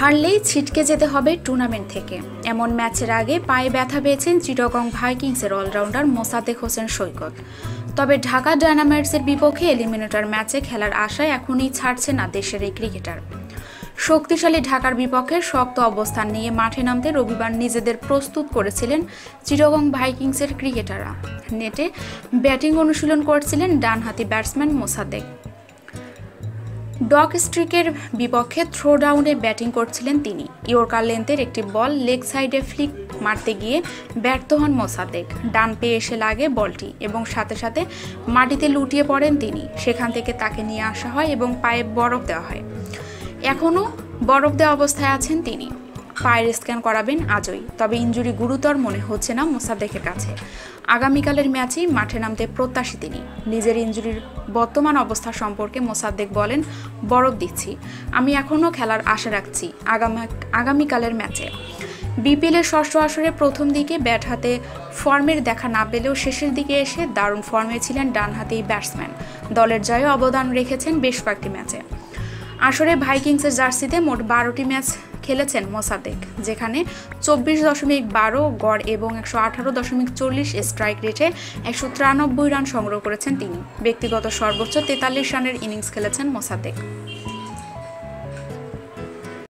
হারলেই ছিটকে যেতে হবে টুর্নামেন্ট থেকে। এমন ম্যাচের আগে পায়ে ব্যথা পেয়েছেন চিটগং ভাইকিংসের অলরাউন্ডার মোসাদেক হোসেন সৈকত। তবে ঢাকা ডায়নামাইটসের বিপক্ষে এলিমিনেটর ম্যাচে খেলার আশায় এখনই ছাড়ছে না দেশের এই ক্রিকেটার। শক্তিশালী ঢাকার বিপক্ষে শক্ত অবস্থান নিয়ে মাঠে নামতে রবিবার নিজেদের প্রস্তুত করেছিলেন চিটগং ভাইকিংসের ক্রিকেটাররা। নেটে ব্যাটিং অনুশীলন করছিলেন ডানহাতি ব্যাটসম্যান মোসাদ্দেক। ডক স্ট্রিকের বিপক্ষে থ্রো ডাউনে ব্যাটিং করছিলেন তিনি। ইয়র্কার লেন্থের একটি বল লেগ সাইডে ফ্লিক মারতে গিয়ে ব্যর্থ হন মোসাদেক ডান পেয়ে এসে লাগে বলটি এবং সাথে সাথে মাটিতে লুটিয়ে পড়েন তিনি। সেখান থেকে তাকে নিয়ে আসা হয় এবং পায়ে বরফ দেওয়া হয়। এখনও বরফ দেওয়া অবস্থায় আছেন তিনি। পায়ের স্ক্যান করাবেন আজই। তবে ইঞ্জুরি গুরুতর মনে হচ্ছে না মোসাদ্দেকের কাছে। আগামীকালের ম্যাচেই মাঠে নামতে প্রত্যাশী তিনি। নিজের ইঞ্জুরির বর্তমান অবস্থা সম্পর্কে মোসাদ্দেক বলেন, বরফ দিচ্ছি। আমি এখনও খেলার আশা রাখছি আগামী, আগামীকালের ম্যাচে। বিপিএলের ষষ্ঠ আসরে প্রথম দিকে ব্যাট হাতে ফর্মের দেখা না পেলেও শেষের দিকে এসে দারুণ ফর্মে ছিলেন ডানহাতি ব্যাটসম্যান। দলের জয়ে অবদান রেখেছেন বেশ কয়েকটি ম্যাচে। আসরে ভাইকিংসের জার্সিতে মোট বারোটি ম্যাচ খেলেছেন মোসাদেক যেখানে চব্বিশ দশমিক বারো গড় এবং একশো আঠারো দশমিক চল্লিশ স্ট্রাইক রেটে একশো তিরানব্বই রান সংগ্রহ করেছেন তিনি। ব্যক্তিগত সর্বোচ্চ তেতাল্লিশ রানের ইনিংস খেলেছেন মোসাদ্দেক।